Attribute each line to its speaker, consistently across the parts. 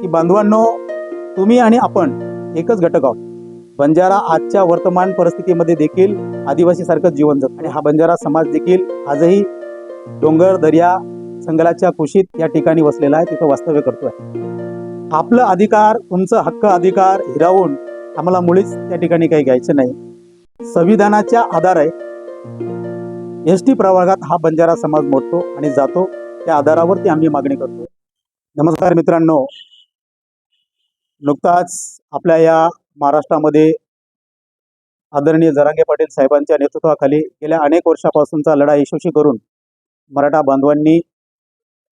Speaker 1: की बांधवांनो तुम्ही आणि आपण एकच घटक आहोत. बंजारा आजच्या वर्तमान परिस्थितीमध्ये देखील आदिवासीसारखं जीवन जगतो आणि हा बंजारा समाज देखील आजही डोंगर दर्या संगलाच्या कुशीत या ठिकाणी वसलेला आहे तिथं वास्तव्य करतोय. आपलं अधिकार तुमचं हक्क अधिकार हिरावून आम्हाला मुळीच त्या ठिकाणी काही घ्यायचं नाही. संविधानाच्या आधारे एस टी प्रवर्गात हा बंजारा समाज मोडतो आणि जातो. त्या आधारावरती आम्ही मागणी करतो. नमस्कार मित्रांनो नुकताच आपल्या या महाराष्ट्रामध्ये आदरणीय जरांगे पाटील साहेबांच्या नेतृत्वाखाली गेल्या अनेक वर्षापासूनचा लढा यशस्वी करून मराठा बांधवांनी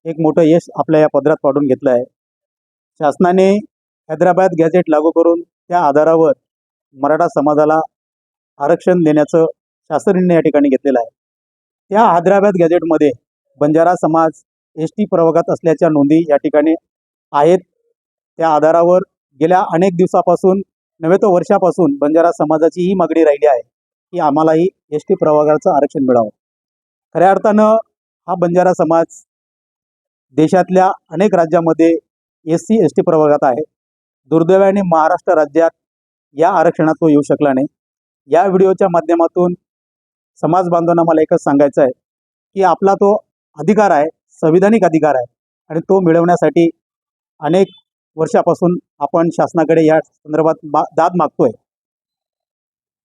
Speaker 1: एक मोठं यश आपल्या या पदरात पाडून घेतलं आहे. शासनाने हैदराबाद गॅझेट लागू करून त्या आधारावर मराठा समाजाला आरक्षण देण्याचं शासनाने या ठिकाणी घेतलेलं आहे. त्या हैदराबाद गॅझेटमध्ये बंजारा समाज एस टी प्रवर्गात असल्याच्या नोंदी या ठिकाणी आहेत. त्या आधारावर गेल्या अनेक दिवसापासून नव्हे तर वर्षापासून बंजारा समाजाची ही मागणी राहिली आहे की आम्हालाही एस टी प्रवर्गाचं आरक्षण मिळावं. खऱ्या अर्थानं हा बंजारा समाज देशातल्या अनेक राज्यामध्ये एस सी एस टी प्रवर्गात आहे. दुर्दैवाने महाराष्ट्र राज्यात या आरक्षणात तो येऊ शकला नाही. या व्हिडिओच्या माध्यमातून समाज बांधवांना मला एकच सांगायचं आहे की आपला तो अधिकार आहे संविधानिक अधिकार आहे आणि तो मिळवण्यासाठी अनेक वर्षापासून आपण शासनाकडे या संदर्भात मा दाद मागतोय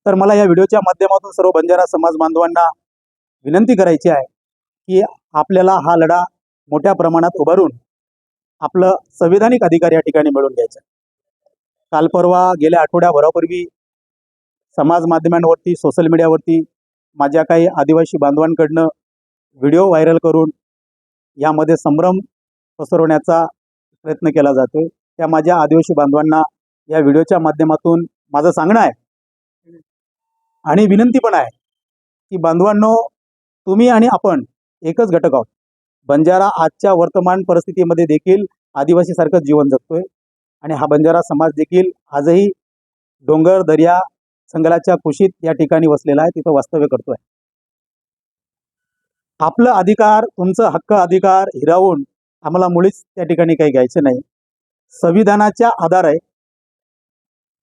Speaker 1: तर मला या व्हिडिओच्या माध्यमातून सर्व बंजारा समाज बांधवांना विनंती करायची आहे की आपल्याला हा लढा मोठ्या प्रमाणात उभारून आपलं संविधानिक अधिकार या ठिकाणी मिळवून घ्यायचं आहे. काल परवा गेल्या आठवड्याभरापूर्वी समाज माध्यमांवरती सोशल मीडियावरती माझ्या काही आदिवासी बांधवांकडनं व्हिडिओ व्हायरल करून यामध्ये संभ्रम पसरवण्याचा प्रयत्न केला जातोय त्या माझ्या आदिवासी बांधवांना या व्हिडिओच्या माध्यमातून माझं सांगणं आहे. आणि विनंती पण आहे की बांधवांनो तुम्ही आणि आपण एकच घटक आहोत. बंजारा आजच्या वर्तमान परिस्थितीमध्ये देखील आदिवासीसारखंच जीवन जगतोय. आणि हा बंजारा समाज देखील आजही डोंगर दर्या संगलाच्या कुशीत या ठिकाणी वसलेला आहे तिथं वास्तव्य करतोय. आपलं अधिकार तुमचं हक्क अधिकार हिरावून आम्हाला मुळीच त्या ठिकाणी काही घ्यायचं नाही. संविधानाच्या आधारे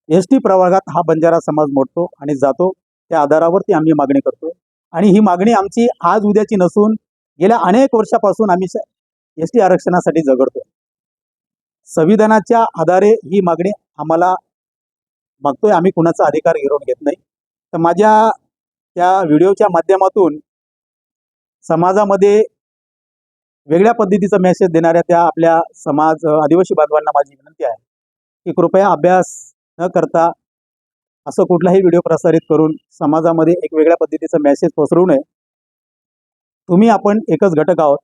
Speaker 1: एस टी प्रवर्गात हा बंजारा समाज मोडतो आणि जातो. त्या आधारावरती आम्ही मागणी करतोय. आणि ही मागणी आमची आज उद्याची नसून गेल्या अनेक वर्षापासून आम्ही एस टी आरक्षणासाठी झगडतो संविधानाच्या आधारे ही मागणी आम्हाला मागतोय. आम्ही कुणाचा अधिकार हिरवून घेत नाही. तर माझ्या त्या व्हिडिओच्या माध्यमातून समाजामध्ये वेगळ्या पद्धतीचा मेसेज देणाऱ्या त्या आपल्या समाज आदिवासी बांधवांना माझी विनंती आहे की कृपया अभ्यास न करता असं कुठलाही व्हिडिओ प्रसारित करून समाजामध्ये एक वेगळ्या पद्धतीचा मेसेज पसरू नये. तुम्ही आपण एकच घटक आहोत.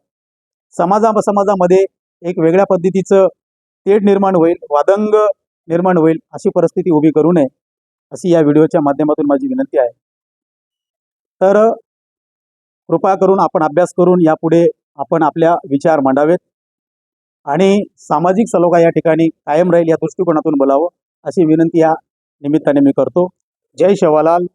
Speaker 1: समाजा समाजामध्ये एक वेगळ्या पद्धतीचं तेढ निर्माण होईल वादंग निर्माण होईल अशी परिस्थिती उभी करू नये अशी या व्हिडिओच्या माध्यमातून माझी विनंती आहे. तर कृपा करून आपण अभ्यास करून यापुढे आपण आपल्या विचार मांडावेत. आणि सामाजिक सलोखा या ठिकाणी कायम राहील या दृष्टिकोनातून बोलावं अशी विनंती या निमित्ताने मी करतो. जय शेवालाल.